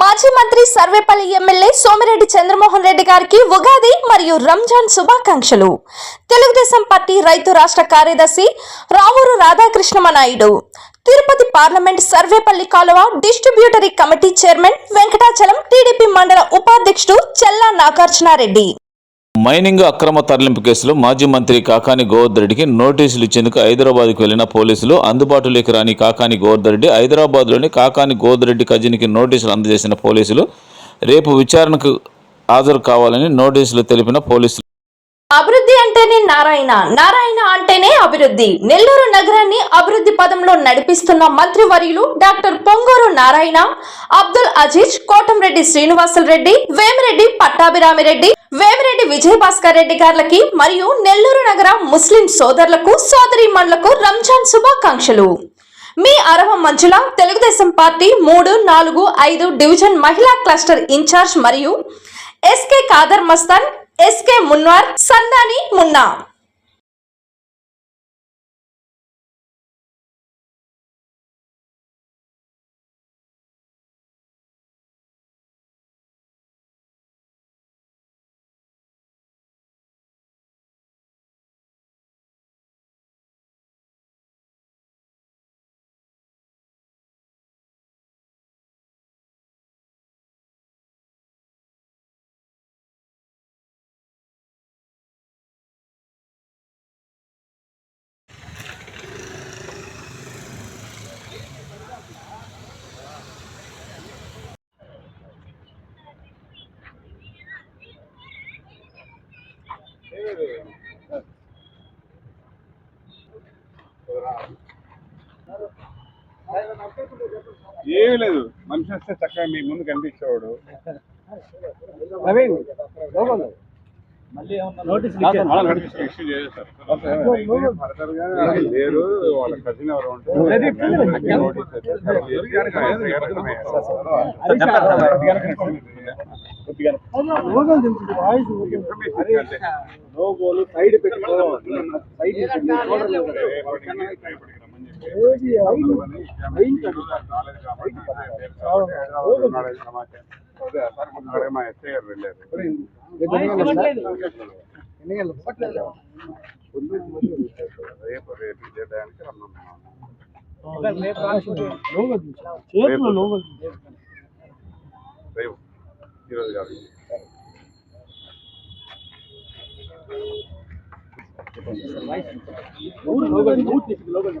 మాజీ మంత్రి సర్వేపల్లి ఎమ్మెల్యే సోమిరెడ్డి చంద్రమోహన్ రెడ్డి గారికి ఉగాది మరియు రంజాన్ శుభాకాంక్షలు. తెలుగుదేశం పార్టీ రైతు రాష్ట్ర కార్యదర్శి రావూరు రాధాకృష్ణమ నాయుడు తిరుపతి పార్లమెంట్ సర్వేపల్లి కాలువ distributory committee chairman Venkatachalam TDP మండల ఉపాధ్యక్షుడు చెల్లా నాగార్జునారెడ్డి. మైనింగ్ అక్రమ తరలింపు కేసులో మాజీ మంత్రి కాకాని గోవర్ధన్ రెడ్డికి నోటీసులు ఇచ్చేందుకు హైదరాబాద్కు వెళ్ళిన పోలీసులు అందుబాటులోకి రాని కాకాని గోవర్ధన్ రెడ్డి. హైదరాబాద్లోని కాకాని గోవర్ధన్ రెడ్డి కజిన్కి నోటీసులు అందజేసిన పోలీసులు రేపు విచారణకు హాజరు కావాలని నోటీసులు తెలిపిన పోలీసులు అభివృద్ధి అంటేనే నారాయణ నారాయణ అంటేనే అభివృద్ధి. నెల్లూరు నగరాన్ని అభివృద్ధి పదంలో నడిపిస్తున్న మంత్రివర్యులు డాక్టర్ పొంగూరు నారాయణ అబ్దుల్ అజీజ్ కోటంరెడ్డి శ్రీనివాసులు రెడ్డి వేమిరెడ్డి పట్టాభిరామిరెడ్డి వేమిరెడ్డి విజయభాస్కర్ రెడ్డి గారులకి మరియు నెల్లూరు నగర ముస్లిం సోదరులకు సోదరిమణులకు రంజాన్ శుభాకాంక్షలు. మీ అరవ మంచుల తెలుగుదేశం పార్టీ మూడు నాలుగు ఐదు డివిజన్ మహిళా క్లస్టర్ ఇన్ఛార్జ్ మరియు ఎస్కే కాదర్ మస్తాన్ ఎస్కే మున్వార్ సందాని మున్నా. ఏమీ లేదు. మనిషి వస్తే చక్కగా మీ ముందు కనిపించేవాడు. అలా లేరు వాళ్ళ కజిన్ ఎవరు లోగోలు సైడ్ పెట్టుకో సైడ్ మా ఎస్ఐ గారు వెళ్ళారు. రేపు రేపు. చేయడానికి రమ్మన్నాను చేతులు లోగోలు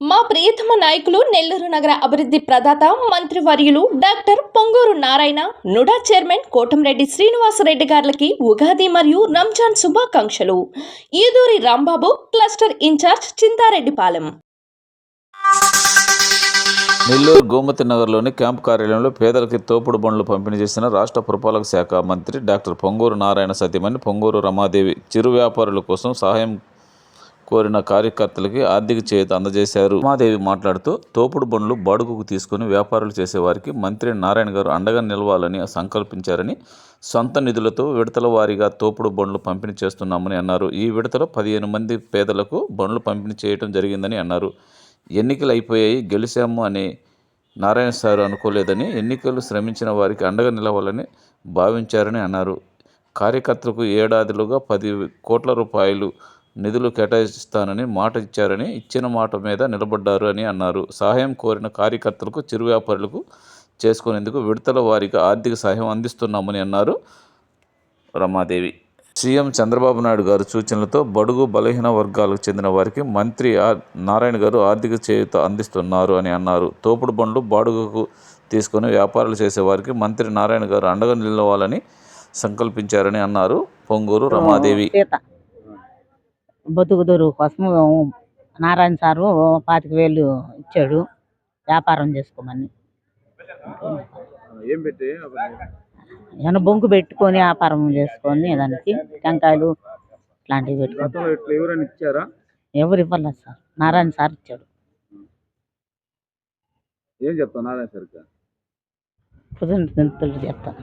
మా ప్రియతమ నాయకులు నెల్లూరు నగర అభివృద్ధి ప్రదాత మంత్రివర్యులు doctor Ponguru Narayana NUDA chairman Kotamreddy Srinivasareddy గారికి ఉగాది మరియు రంజాన్ శుభాకాంక్షలు. Eduri Rambabu cluster in charge Chintareddypalem. Nellore Gomathi నగర్లోని క్యాంపు కార్యాలయంలో పేదలకి తోపుడు బండ్లు పంపిణీ చేసిన రాష్ట్ర పురపాలక శాఖ మంత్రి డాక్టర్ పొంగూరు నారాయణ సతీమణి పొంగూరు రమాదేవి చిరు వ్యాపారుల కోసం సహాయం కోరిన కార్యకర్తలకి ఆర్థిక చేత అందజేశారు. రమాదేవి మాట్లాడుతూ తోపుడు బండ్లు బాడుగుకు తీసుకుని వ్యాపారాలు చేసేవారికి మంత్రి నారాయణ గారు అండగా నిలవాలని సంకల్పించారని సొంత నిధులతో విడతల వారీగా తోపుడు బండ్లు పంపిణీ చేస్తున్నామని అన్నారు. ఈ విడతలో పదిహేను మంది పేదలకు బండ్లు పంపిణీ చేయడం జరిగిందని అన్నారు. ఎన్నికలు అయిపోయాయి గెలిచాము అని నారాయణ సారు అనుకోలేదని ఎన్నికలు శ్రమించిన వారికి అండగా నిలవాలని భావించారని అన్నారు. కార్యకర్తలకు ఏడాదిలుగా పది కోట్ల రూపాయలు నిధులు కేటాయిస్తానని మాట ఇచ్చారని ఇచ్చిన మాట మీద నిలబడ్డారు అని అన్నారు. సహాయం కోరిన కార్యకర్తలకు చిరు వ్యాపారులకు చేసుకునేందుకు విడతల వారికి ఆర్థిక సహాయం అందిస్తున్నామని అన్నారు రమాదేవి. సీఎం చంద్రబాబు నాయుడు గారు సూచనలతో బడుగు బలహీన వర్గాలకు చెందిన వారికి మంత్రి ఆర్ నారాయణ గారు ఆర్థిక చేయూత అందిస్తున్నారు అని అన్నారు. తోపుడు బండ్లు బాడుగకు తీసుకొని వ్యాపారాలు చేసేవారికి మంత్రి నారాయణ గారు అండగా నిలవాలని సంకల్పించారని అన్నారు. పొంగూరు రమాదేవి. బతుకుదూరు కోసము నారాయణ సారు పాతిక వేలు ఇచ్చాడు. వ్యాపారం చేసుకోమని. ఏం పెట్టి ఏమైనా బొంకు పెట్టుకొని వ్యాపారం చేసుకొని దానికి టెంకాయలు ఇట్లాంటివి పెట్టుకొని. ఇచ్చారా? ఎవరు ఇవ్వలేదు సార్. నారాయణ సార్ ఇచ్చాడు. ఏం చెప్తావు నారాయణ కృతజ్ఞతలు చెప్తాను.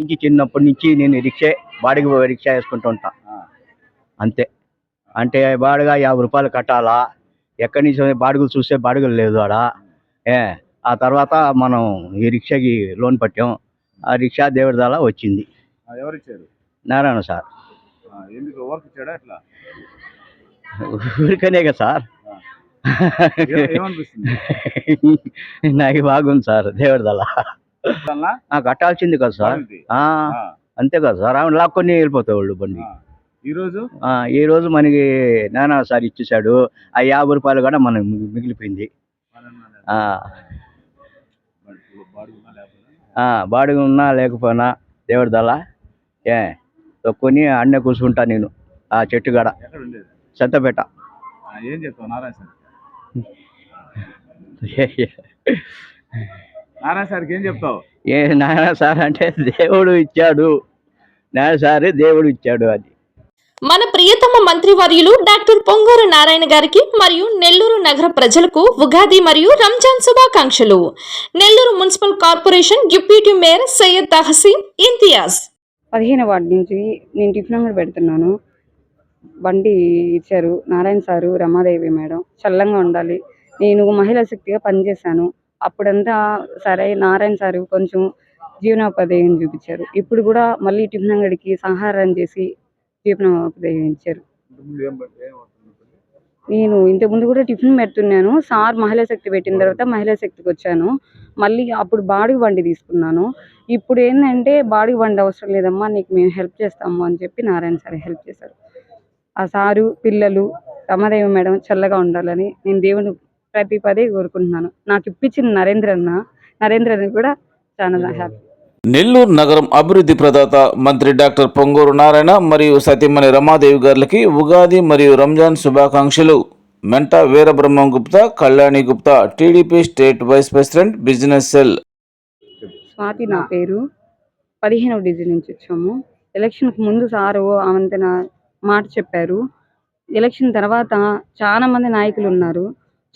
నుంచి చిన్నప్పటి నుంచి నేను రిక్షా బాడిగ రిక్షా వేసుకుంటూ ఉంటా. అంతే. అంటే బాడుగా యాభై రూపాయలు కట్టాలా? ఎక్కడి నుంచి బాడుగలు చూస్తే బాడుగలు లేదు ఆడ. ఏ ఆ తర్వాత మనం ఈ రిక్షాకి లోన్ పట్టాం. ఆ రిక్షా దేవుడిదాల వచ్చింది. ఎవరు ఇచ్చారు నారాయణ సార్. ఎందుకు? వర్క్ ఇచ్చాడా ఎట్లా? ఊరికనే కదా సార్. నాకు బాగుంది సార్ దేవుడిదల? నాకు కట్టాల్సింది కదా సార్. అంతే కదా సార్. ఆమె లాక్కొని వెళ్ళిపోతాయి వాళ్ళు బండి. ఆ. ఈ రోజు? ఆ, ఈ రోజు మనకి నానా సార్ ఇచ్చేసాడు ఆ యాభై రూపాయలు కూడా మనకు మిగిలిపోయింది. బాడుగ ఉన్నా లేకపోయినా? దేవుడి దళ ఏ తొక్కుని అన్నే కూర్చుంటా నేను. ఆ చెట్టు ఉండేది? చెత్తపేట ఏం చెప్తావు నారాయణ సార్? నారాయణ సార్కి ఏం చెప్తావు? ఏ సార్ అంటే దేవుడు ఇచ్చాడు. సార్ దేవుడు ఇచ్చాడు అది. మన ప్రియతమ మంత్రివర్యులు డాక్టర్ పొంగూరు నారాయణ గారికి మరియు నెల్లూరు నగర ప్రజలకు ఉగాది మరియు రంజాన్ శుభాకాంక్షలు. Nellore municipal corporation deputy mayor Syed Tahseen Imtiaz పదిహేను వార్డు నుంచి నేను టిఫిన్ అంగడి పెడుతున్నాను. బండి ఇచ్చారు నారాయణ సారు రమాదేవి మేడం. చల్లంగా ఉండాలి. నేను మహిళా శక్తిగా పనిచేశాను. అప్పుడంతా సరే నారాయణ సారు కొంచెం జీవనోపాధ్యాయం చూపించారు. ఇప్పుడు కూడా మళ్ళీ టిఫిన్ అంగడికి సహారం చేసి జీవనోపాధ్యాయం ఇచ్చారు? నేను ఇంతకుముందు కూడా టిఫిన్ పెడుతున్నాను. సార్ మహిళా శక్తి పెట్టిన తర్వాత మహిళా శక్తికి వచ్చాను. మళ్ళీ అప్పుడు బాడుగ బండి తీసుకున్నాను. ఇప్పుడు ఏంటంటే బాడుగ బండి అవసరం లేదమ్మా నీకు మేము హెల్ప్ చేస్తాము అని చెప్పి నారాయణ సార్ హెల్ప్ చేశారు. ఆ సారు పిల్లలు రమాదేవి మేడం చల్లగా ఉండాలని నేను దేవుని ప్రతి పదే కోరుకుంటున్నాను. నాకు ఇప్పించిన నరేంద్ర అన్న. నరేంద్ర అన్న కూడా చాలా హ్యాపీ నెల్లూరు నగరం అభివృద్ధి ప్రదాత మంత్రి డాక్టర్ పొంగూరు నారాయణ మరియు సతీమణి రమాదేవి గారికి ఉగాది మరియు రంజాన్ శుభాకాంక్షలు. Menta Veerabrahmam Gupta Kalyani Gupta TDP state vice president business cell. Swathi నా పేరు. పదిహేనవ డివిజన్ నుంచి వచ్చాము. ఎలక్షన్కి ముందు సారు ఆవంతన మాట చెప్పారు. ఎలక్షన్ తర్వాత చాలా మంది నాయకులు ఉన్నారు.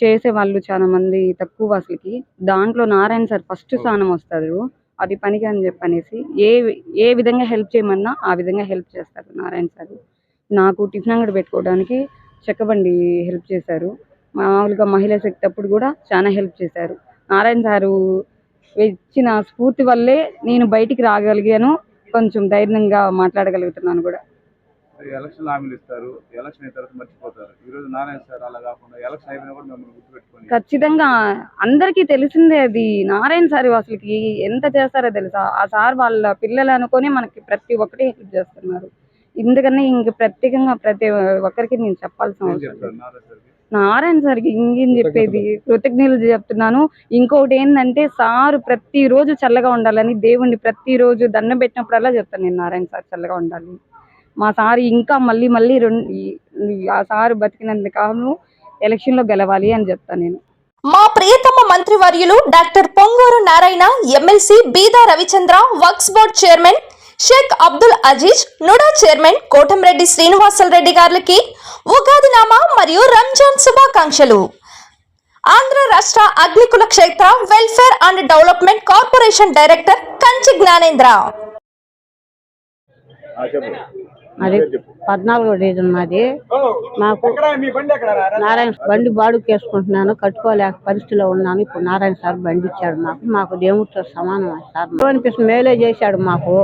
చేసే వాళ్ళు చాలా మంది తక్కువ అసలుకి దాంట్లో నారాయణ సార్ ఫస్ట్ స్థానం వస్తారు. అది పనికి అని చెప్పనేసి ఏ ఏ విధంగా హెల్ప్ చేయమన్నా ఆ విధంగా హెల్ప్ చేస్తారు నారాయణ సార్. నాకు టిఫిన్ అంగడి పెట్టుకోవడానికి చెక్కబండి హెల్ప్ చేశారు. మామూలుగా మహిళా శక్తి అప్పుడు కూడా చాలా హెల్ప్ చేశారు. నారాయణ సారు ఇచ్చిన స్ఫూర్తి వల్లే నేను బయటికి రాగలిగాను. కొంచెం ధైర్యంగా మాట్లాడగలుగుతున్నాను కూడా. ఎలక్షన్ హామీలు ఇస్తారు ఎలక్షన్ అయిన తర్వాత మర్చిపోతారు. ఈ రోజు నారాయణ సార్ అలా కాకుండా ఎలక్షన్ అయిపోయినా కూడా మిమ్మల్ని గుర్తుపెట్టుకొని ఖచ్చితంగా అందరికీ తెలిసిందే అది. నారాయణ సార్ అసలుకి ఎంత చేస్తారో తెలుసా? ఆ సార్ వాళ్ళ పిల్లలు అనుకొని మనకి ప్రతి ఒక్కటి హెల్ప్ చేస్తున్నారు. ఇందుకనే ఇంక ప్రత్యేకంగా ప్రతి ఒక్కరికి నేను చెప్పాల్సిన అవసరం నారాయణ సార్కి? ఇంకేం చెప్పేది? కృతజ్ఞతలు చెప్తున్నాను. ఇంకొకటి ఏంటంటే సారు ప్రతిరోజు చల్లగా ఉండాలని దేవుణ్ణి ప్రతిరోజు దండం పెట్టినప్పుడల్లా చెప్తాను నేను నారాయణ సార్ చల్లగా ఉండాలి మా సార్ ఇంకా మళ్ళీ మళ్ళీ రెండు ఆ సారు బతికినంత కాలం ఎలక్షన్లో గెలవాలి అని చెప్తాను నేను. మా ప్రియతమ మంత్రివర్యులు doctor Ponguru Narayana MLC Beeda Ravichandra Waqf board chairman Sheikh Abdul Aziz NUDA chairman Kotamreddy Srinivasulu Reddy గారికి ఉగాది నామా మరియు రంజాన్ శుభాకాంక్షలు. ఆంధ్ర రాష్ట్ర Agnikula Kshetra welfare and development corporation director Kanchi Gnanendra. అది పద్నాలుగో డివిజన్ మాది మాకు నారాయణ బండి బాడుగు వేసుకుంటున్నాను కట్టుకోలేక పరిస్థితిలో ఉన్నాను. ఇప్పుడు నారాయణ సార్ బండి ఇచ్చాడు మాకు. మాకు దేవుడితో సమానం సార్. అనిపిస్తుంది మేలే చేశాడు మాకు.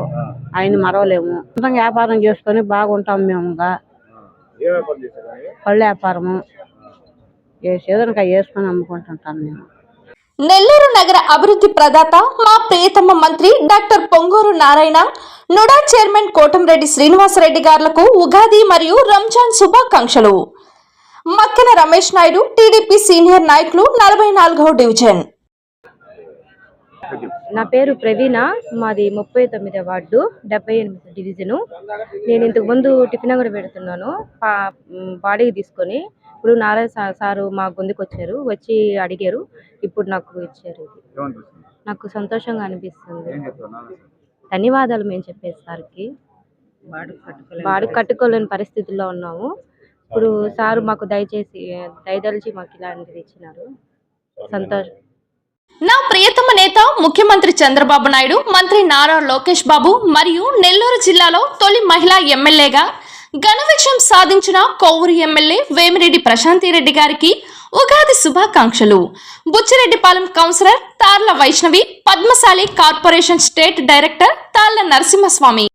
ఆయన మరవలేము. సొంతంగా వ్యాపారం చేసుకొని బాగుంటాం మేము ఇంకా. పళ్ళు వ్యాపారము. ఏదైనా వేసుకొని అమ్ముకుంటుంటాను నేను నెల్లూరు నగర అభివృద్ధి ప్రదాత మా ప్రియతమ మంత్రి doctor Ponguru Narayana NUDA chairman Kotamreddy Srinivasareddy గారులకు Ugadi మరియు రంజాన్ శుభాకాంక్షలు. మక్కెన రమేష్ నాయుడు టీడీపీ సీనియర్ నాయకులు నలభై నాలుగవ డివిజన్. నా పేరు ప్రవీణ మాది ముప్పై తొమ్మిదో వార్డు డెబ్బై ఎనిమిది డివిజను. నేను ఇంతకు ముందు టిఫిన్ అంగడి పెడుతున్నాను పా- బాడీకి తీసుకొని ఇప్పుడు నారాయణ సారు మా గొంతుకు వచ్చారు. వచ్చి అడిగారు. ఇప్పుడు నాకు ఇచ్చారు ఇది. నాకు సంతోషంగా అనిపిస్తుంది. ధన్యవాదాలు మేము చెప్పే సార్కి. బాడీ కట్టుకోలేని పరిస్థితుల్లో ఉన్నాము. ఇప్పుడు సారు మాకు దయచేసి దయదలిచి మాకు ఇలాంటిది ఇచ్చినారు. సంతోషం. నా ప్రియతమ నేత ముఖ్యమంత్రి చంద్రబాబు నాయుడు మంత్రి నారా లోకేష్ బాబు మరియు నెల్లూరు జిల్లాలో తొలి మహిళా ఎమ్మెల్యేగా ఘన విజయం సాధించిన కొవ్వూరు ఎమ్మెల్యే వేమిరెడ్డి ప్రశాంతిరెడ్డి గారికి ఉగాది శుభాకాంక్షలు. Buchireddypalem councillor Tarla Vaishnavi Padmasali corporation state director Talla Narasimhaswamy.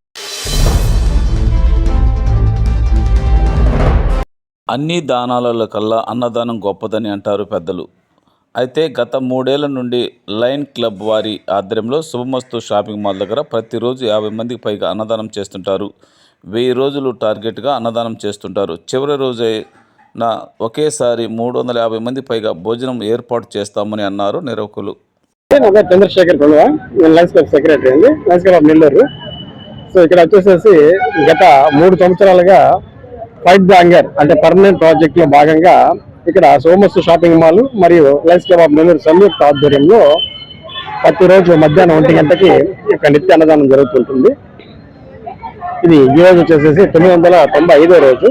అన్ని దానాలలో కల్లా అన్నదానం గొప్పదని అంటారు పెద్దలు. అయితే గత మూడేళ్ళ నుండి లయన్ క్లబ్ వారి ఆధ్వర్యంలో శుభమస్తు షాపింగ్ మాల్ దగ్గర ప్రతిరోజు యాభై మందికి పైగా అన్నదానం చేస్తుంటారు. వెయ్యి రోజులు టార్గెట్గా అన్నదానం చేస్తుంటారు. చివరి రోజైన ఒకేసారి మూడు వందల యాభై మంది పైగా భోజనం ఏర్పాటు చేస్తామని అన్నారు నిర్వాహకులు. నా పేరు చంద్రశేఖర్ కొలువ నేను లయన్స్ క్లబ్ సెక్రటరీ అండి. Lions Club of Nellore so ఇక్కడ వచ్చేసేసి గత మూడు సంవత్సరాలుగా ఫైట్ ద అంటే పర్మనెంట్ ప్రాజెక్ట్లో భాగంగా ఇక్కడ సోమస్సు షాపింగ్ మాల్ మరియు లయన్స్ క్లబ్ ఆఫ్ నెల్లూరు సంయుక్త ఆధ్వర్యంలో ప్రతిరోజు మధ్యాహ్నం ఒంటి గంటకి ఇక్కడ నిత్య అన్నదానం జరుగుతుంటుంది. ఇది ఈ రోజు వచ్చేసేసి తొమ్మిది వందల తొంభై ఐదో రోజు.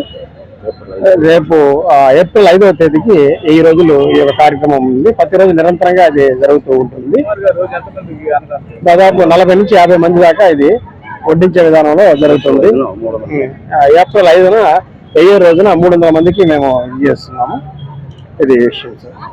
రేపు ఏప్రిల్ ఐదవ తేదీకి ఈ రోజులు ఈ యొక్క కార్యక్రమం ఉంది. ప్రతిరోజు నిరంతరంగా ఇది జరుగుతూ ఉంటుంది. దాదాపు నలభై నుంచి యాభై మంది దాకా ఇది వడ్డించే విధానంలో జరుగుతుంది. ఆ, ఏప్రిల్ ఐదున వెయ్యో రోజున మూడు వందల మందికి మేము ఇది చేస్తున్నాము. ఇది విషయం సార్.